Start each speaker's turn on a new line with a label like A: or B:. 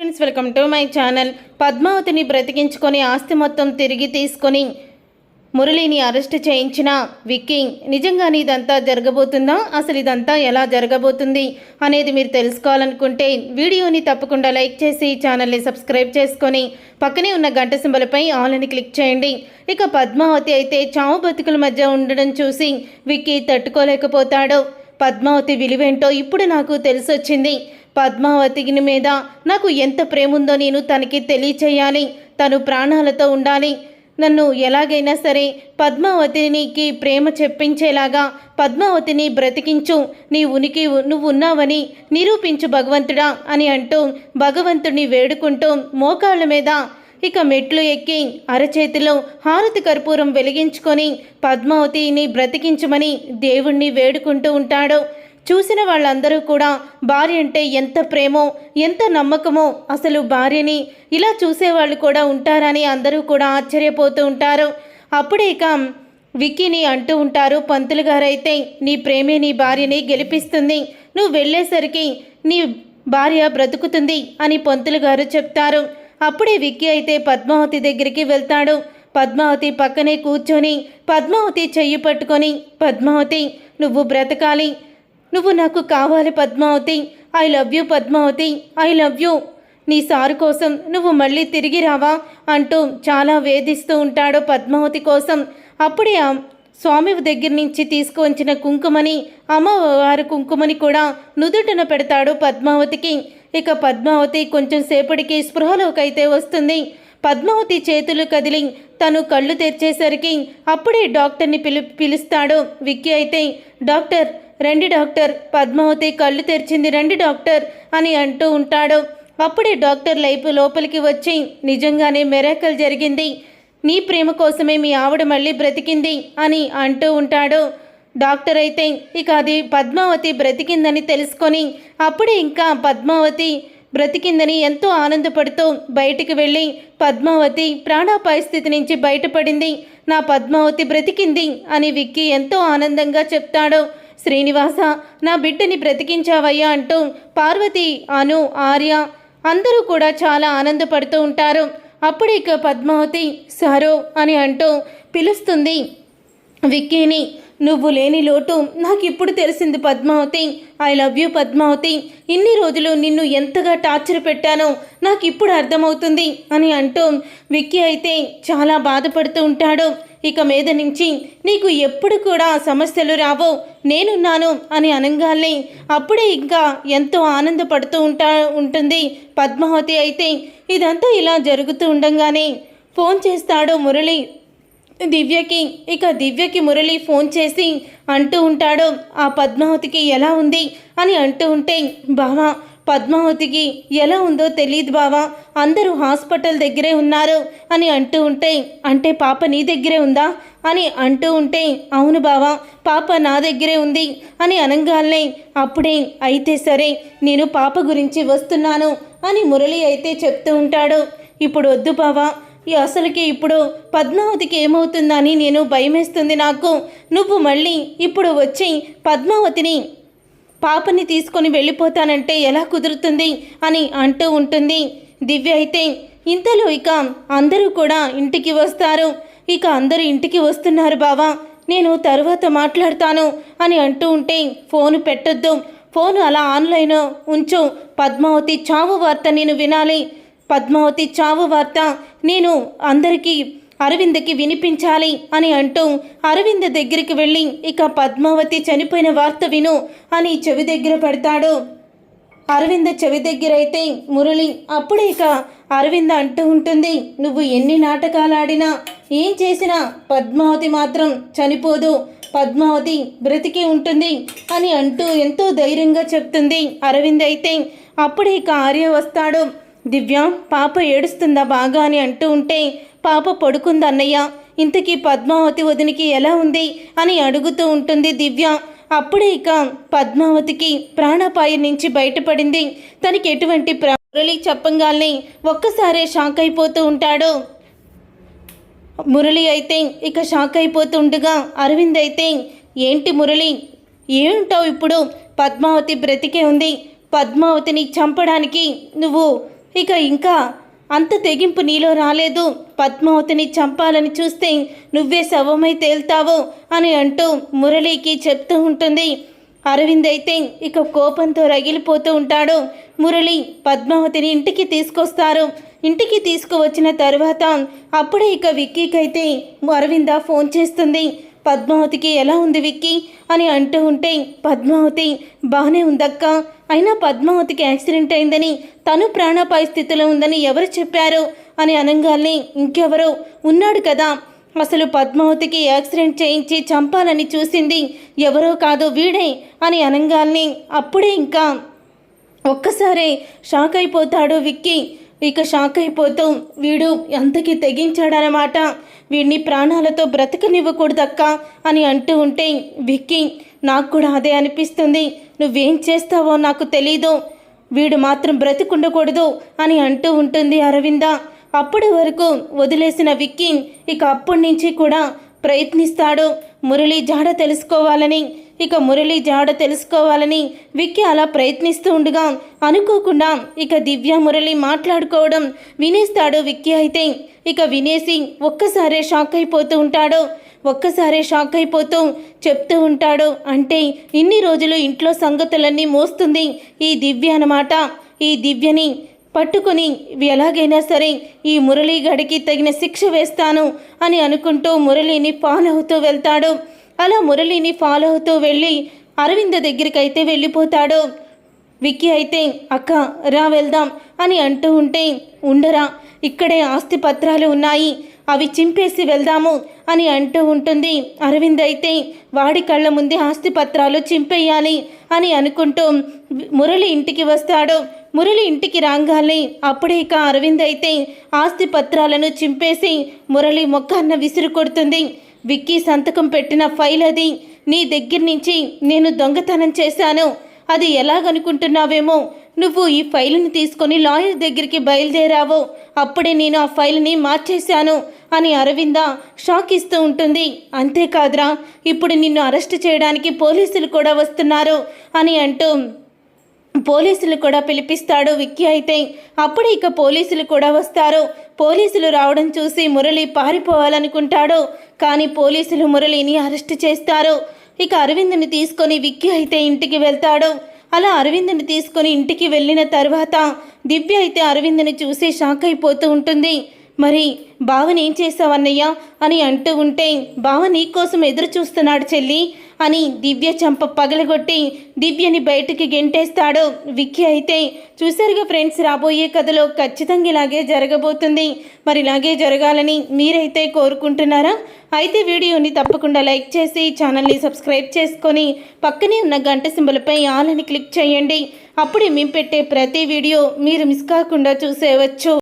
A: Friends welcome to my channel పద్మావతిని బ్రతికించుకొని ఆస్తి మొత్తం తిరిగి తీసుకొని మురళిని అరెస్ట్ చేయించిన విక్కింగ్ నిజంగానే ఇదంతా జరగబోతుందా? అసలు ఇదంతా ఎలా జరగబోతుంది అనేది మీరు తెలుసుకోవాలనుకుంటే వీడియోని తప్పకుండా లైక్ చేసి ఛానల్ని సబ్స్క్రైబ్ చేసుకొని పక్కనే ఉన్న గంట సింబలపై ఆల్ అని క్లిక్ చేయండి. ఇక పద్మావతి అయితే చావు బతుకుల మధ్య ఉండడం చూసి విక్కీ తట్టుకోలేకపోతాడు. పద్మావతి విలువేంటో ఇప్పుడు నాకు తెలిసొచ్చింది. పద్మావతిని మీద నాకు ఎంత ప్రేముందో నేను తనకి తెలియచేయాలి. తను ప్రాణాలతో ఉండాలి. నన్ను ఎలాగైనా సరే పద్మావతినికి ప్రేమ చెప్పించేలాగా పద్మావతిని బ్రతికించు. నీ ఉనికి నువ్వు ఉన్నావని నిరూపించు భగవంతుడా అని అంటూ భగవంతుడిని వేడుకుంటూ మోకాళ్ళ మీద ఇక మెట్లు ఎక్కి అరచేతిలో హారతి కర్పూరం వెలిగించుకొని పద్మావతిని బ్రతికించమని దేవుణ్ణి వేడుకుంటూ ఉంటాడు. చూసిన వాళ్ళందరూ కూడా భార్య అంటే ఎంత ప్రేమో ఎంత నమ్మకమో అసలు భార్యని ఇలా చూసేవాళ్ళు కూడా ఉంటారని అందరూ కూడా ఆశ్చర్యపోతూ ఉంటారు. అప్పుడే ఇక విక్కీని అంటూ ఉంటారు పంతులు గారైతే నీ ప్రేమే నీ భార్యని గెలిపిస్తుంది. నువ్వు వెళ్ళేసరికి నీ భార్య బ్రతుకుతుంది అని పంతులు గారు చెప్తారు. అప్పుడే విక్కీ అయితే పద్మావతి దగ్గరికి వెళ్తాడు. పద్మావతి పక్కనే కూర్చొని పద్మావతి చెయ్యి పట్టుకొని పద్మావతి నువ్వు బ్రతకాలి. నువ్వు నాకు కావాలి Padmavathi. I love you Padmavathi. I love you నీ సారు కోసం నువ్వు మళ్ళీ తిరిగి రావా అంటూ చాలా వేధిస్తూ ఉంటాడు పద్మావతి కోసం. అప్పుడే ఆ స్వామి దగ్గర నుంచి తీసుకువచ్చిన కుంకుమని అమ్మవారి కుంకుమని కూడా నుదుటిన పెడతాడు పద్మావతికి. ఇక పద్మావతి కొంచెం సేపటికి స్పృహలోకైతే వస్తుంది. పద్మావతి చేతులు కదిలి తను కళ్ళు తెరిచేసరికి అప్పుడే డాక్టర్ని పిలు పిలుస్తాడు విక్కీ అయితే డాక్టర్ రండి డాక్టర్. పద్మావతి కళ్ళు తెరిచింది. రండి డాక్టర్ అని అంటూ ఉంటాడు. అప్పుడే డాక్టర్ లైఫ్ లోపలికి వచ్చి నిజంగానే మెరాకల్ జరిగింది. నీ ప్రేమ కోసమే మీ ఆవిడ మళ్ళీ బ్రతికింది అని అంటూ ఉంటాడు. డాక్టర్ అయితే ఇక అది పద్మావతి బ్రతికిందని తెలుసుకొని అప్పుడే ఇంకా పద్మావతి బ్రతికిందని ఎంతో ఆనందపడుతూ బయటికి వెళ్ళి పద్మావతి ప్రాణాపాయ స్థితి నుంచి బయటపడింది. నా పద్మావతి బ్రతికింది అని విక్కీ ఎంతో ఆనందంగా చెప్తాడు. శ్రీనివాస నా బిడ్డని బ్రతికించావయ్యా అంటూ పార్వతి అను ఆర్య అందరూ కూడా చాలా ఆనందపడుతూ ఉంటారు. అప్పుడు ఇక పద్మావతి సారో అని అంటూ పిలుస్తుంది విక్కీని. నువ్వు లేని లోటు నాకు ఇప్పుడు తెలిసింది Padmavathi. I love you Padmavathi. ఇన్ని రోజులు నిన్ను ఎంతగా టార్చర్ పెట్టానో నాకు ఇప్పుడు అర్థమవుతుంది అని అంటూ విక్కీ అయితే చాలా బాధపడుతూ ఉంటాడు. ఇక మీద నుంచి నీకు ఎప్పుడు కూడా సమస్యలు రావు. నేనున్నాను అని అనగానే అప్పుడే ఇంకా ఎంతో ఆనందపడుతూ ఉంటా ఉంటుంది పద్మావతి అయితే. ఇదంతా ఇలా జరుగుతూ ఉండగానే ఫోన్ చేస్తాడు మురళి. దివ్యకి ఇక దివ్యకి మురళి ఫోన్ చేసి అంటూ ఉంటాడు ఆ పద్మావతికి ఎలా ఉంది? అని అంటూ ఉంటే బావా పద్మావతికి ఎలా ఉందో తెలియదు బావా అందరూ హాస్పిటల్ దగ్గరే ఉన్నారు అని అంటూ ఉంటే అంటే పాప నీ దగ్గరే ఉందా? అని అంటూ ఉంటే అవును బావా పాప నా దగ్గరే ఉంది అని అనగానే అప్పుడే అయితే సరే నేను పాప గురించి వస్తున్నాను అని మురళి అయితే చెప్తూ ఉంటాడు. ఇప్పుడు వద్దు బావా అసలుకి ఇప్పుడు పద్మావతికి ఏమవుతుందని నేను భయమేస్తుంది నాకు. నువ్వు మళ్ళీ ఇప్పుడు వచ్చి పద్మావతిని పాపని తీసుకొని వెళ్ళిపోతానంటే ఎలా కుదురుతుంది అని అంటూ ఉంటుంది. దివ్య అయితే ఇంతలో ఇక అందరూ కూడా ఇంటికి వస్తారు. ఇక అందరూ ఇంటికి వస్తున్నారు బావా నేను తరువాత మాట్లాడతాను అని అంటూ ఉంటే ఫోను పెట్టొద్దు. ఫోన్ అలా ఆన్లైన్ ఉంచు. పద్మావతి చావు వార్త నేను వినాలి. పద్మావతి చావు వార్త నేను అందరికీ అరవింద్కి వినిపించాలి అని అంటూ అరవింద్ దగ్గరికి వెళ్ళి ఇక పద్మావతి చనిపోయిన వార్త విను అని చెవి దగ్గర పెడతాడు. అరవింద చెవి దగ్గర అయితే మురళి అప్పుడే ఇక అరవింద అంటూ ఉంటుంది నువ్వు ఎన్ని నాటకాలు ఆడినా ఏం చేసినా పద్మావతి మాత్రం చనిపోదు. పద్మావతి బ్రతికి ఉంటుంది అని అంటూ ఎంతో ధైర్యంగా చెప్తుంది అరవింద్ అయితే. అప్పుడే ఇక ఆర్య వస్తాడు. దివ్య పాప ఏడుస్తుందా బాగా అని అంటూ ఉంటే పాప పడుకుందన్నయ్య ఇంతకీ పద్మావతి వదినికి ఎలా ఉంది అని అడుగుతూ ఉంటుంది దివ్య. అప్పుడే ఇక పద్మావతికి ప్రాణాపాయం నుంచి బయటపడింది. తనకి ఎటువంటి ప్ర- మురళి చెప్పంగాల్ని ఒక్కసారే షాక్ అయిపోతూ ఉంటాడు. మురళి అయితే ఇక షాక్ అయిపోతుండగా అరవింద్ అయితే ఏంటి మురళి ఏంటావు ఇప్పుడు? పద్మావతి బ్రతికే ఉంది. పద్మావతిని చంపడానికి నువ్వు ఇక ఇంకా అంత తెగింపు నీలో రాలేదు. పద్మావతిని చంపాలని చూస్తే నువ్వే శవమై తేల్తావు అని అంటూ మురళికి చెప్తూ ఉంటుంది. అరవింద్ అయితే ఇక కోపంతో రగిలిపోతూ ఉంటాడు. మురళి పద్మావతిని ఇంటికి తీసుకొస్తారు. ఇంటికి తీసుకువచ్చిన తర్వాత అప్పుడే ఇక విక్కీకైతే అరవింద ఫోన్ చేస్తుంది. పద్మావతికి ఎలా ఉంది విక్కీ? అని అంటూ ఉంటే పద్మావతి బాగానే ఉందక్క. అయినా పద్మావతికి యాక్సిడెంట్ అయిందని తను ప్రాణాపాయ స్థితిలో ఉందని ఎవరు చెప్పారు? అని అనంగాల్ని ఇంకెవరో? ఉన్నాడు కదా. అసలు పద్మావతికి యాక్సిడెంట్ చేయించి చంపాలని చూసింది ఎవరో కాదు వీడే అని అనంగాల్ని అప్పుడే ఇంకా ఒక్కసారే షాక్ అయిపోతాడు విక్కీ. ఇక షాక్ అయిపోతూ వీడు ఎంతకి తెగించాడనమాట. వీడిని ప్రాణాలతో బ్రతకనివ్వకూడదక్క అని అంటూ ఉంటే విక్కీ నాకు కూడా అదే అనిపిస్తుంది. నువ్వేం చేస్తావో నాకు తెలీదు. వీడు మాత్రం బ్రతికుండకూడదు అని అంటూ ఉంటుంది అరవింద. అప్పటి వరకు వదిలేసిన విక్కీ ఇక అప్పటి నుంచి కూడా ప్రయత్నిస్తాడు. మురళి జాడ తెలుసుకోవాలని ఇక మురళి జాడ తెలుసుకోవాలని విక్కీ అలా ప్రయత్నిస్తూ ఉండగా అనుకోకుండా ఇక దివ్య మురళి మాట్లాడుకోవడం వినేస్తాడు విక్కీ అయితే. ఇక వినేసి ఒక్కసారే షాక్ అయిపోతూ ఉంటాడు. ఒక్కసారే షాక్ అయిపోతూ చెప్తూ ఉంటాడు. అంటే ఇన్ని రోజులు ఇంట్లో సంగతులన్నీ మోస్తుంది ఈ దివ్య అన్నమాట. ఈ దివ్యని పట్టుకొని ఎలాగైనా సరే ఈ మురళీ గడికి తగిన శిక్ష వేస్తాను అని అనుకుంటూ మురళిని ఫాలో అవుతూ వెళ్తాడు. అలా మురళిని ఫాలో అవుతూ వెళ్ళి అరవింద దగ్గరికైతే వెళ్ళిపోతాడు. విక్కీ అయితే అక్క రా వెళ్దాం అని అంటూ ఉంటే ఉండరా ఇక్కడే ఆస్తి పత్రాలు ఉన్నాయి అవి చింపేసి వెళ్దాము అని అంటూ ఉంటుంది. అరవింద్ అయితే వాడి కళ్ళ ముందే ఆస్తి పత్రాలు చింపేయాలి అని అనుకుంటూ మురళి ఇంటికి వస్తాడు. మురళి ఇంటికి రాగానే అప్పుడే ఇక అరవింద్ అయితే ఆస్తి పత్రాలను చింపేసి మురళి మొక్కన్న విసురు కొడుతుంది. విక్కీ సంతకం పెట్టిన ఫైల్ అది. నీ దగ్గర నుంచి నేను దొంగతనం చేశాను. అది ఎలాగనుకుంటున్నావేమో? నువ్వు ఈ ఫైల్ని తీసుకొని లాయర్ దగ్గరికి బయలుదేరావు. అప్పుడే నేను ఆ ఫైల్ని మార్చేశాను అని అరవింద షాక్ ఇస్తూ ఉంటుంది. అంతేకాదురా ఇప్పుడు నిన్ను అరెస్ట్ చేయడానికి పోలీసులు కూడా వస్తున్నారు అని అంటూ పోలీసులు కూడా పిలిపిస్తాడు విక్కీ అయితే. అప్పుడు ఇక పోలీసులు కూడా వస్తారు. పోలీసులు రావడం చూసి మురళి పారిపోవాలనుకుంటాడు. కానీ పోలీసులు మురళిని అరెస్ట్ చేస్తారు. ఇక అరవింద్ని తీసుకొని విక్కీ అయితే ఇంటికి వెళ్తాడు. అలా అరవింద్ని తీసుకొని ఇంటికి వెళ్ళిన తర్వాత దివ్య అయితే అరవింద్ని చూసి షాక్ అయిపోతూ ఉంటుంది. మరి బావని ఏం చేసావన్నయ్య? అని అంటూ ఉంటే బావ నీకోసం ఎదురు చూస్తున్నాడు చెల్లి అని దివ్య చంప పగలగొట్టి దివ్యని బయటికి గెంటేస్తాడు. విక్కీ అయితే చూశారుగా ఫ్రెండ్స్ రాబోయే కథలో ఖచ్చితంగా ఇలాగే జరగబోతుంది. మరి ఇలాగే జరగాలని మీరైతే కోరుకుంటున్నారా? అయితే వీడియోని తప్పకుండా లైక్ చేసి ఛానల్ని సబ్స్క్రైబ్ చేసుకొని పక్కనే ఉన్న గంట సింబలపై ఆల్ అని క్లిక్ చేయండి. అప్పుడే మేము పెట్టే ప్రతి వీడియో మీరు మిస్ కాకుండా చూసేవచ్చు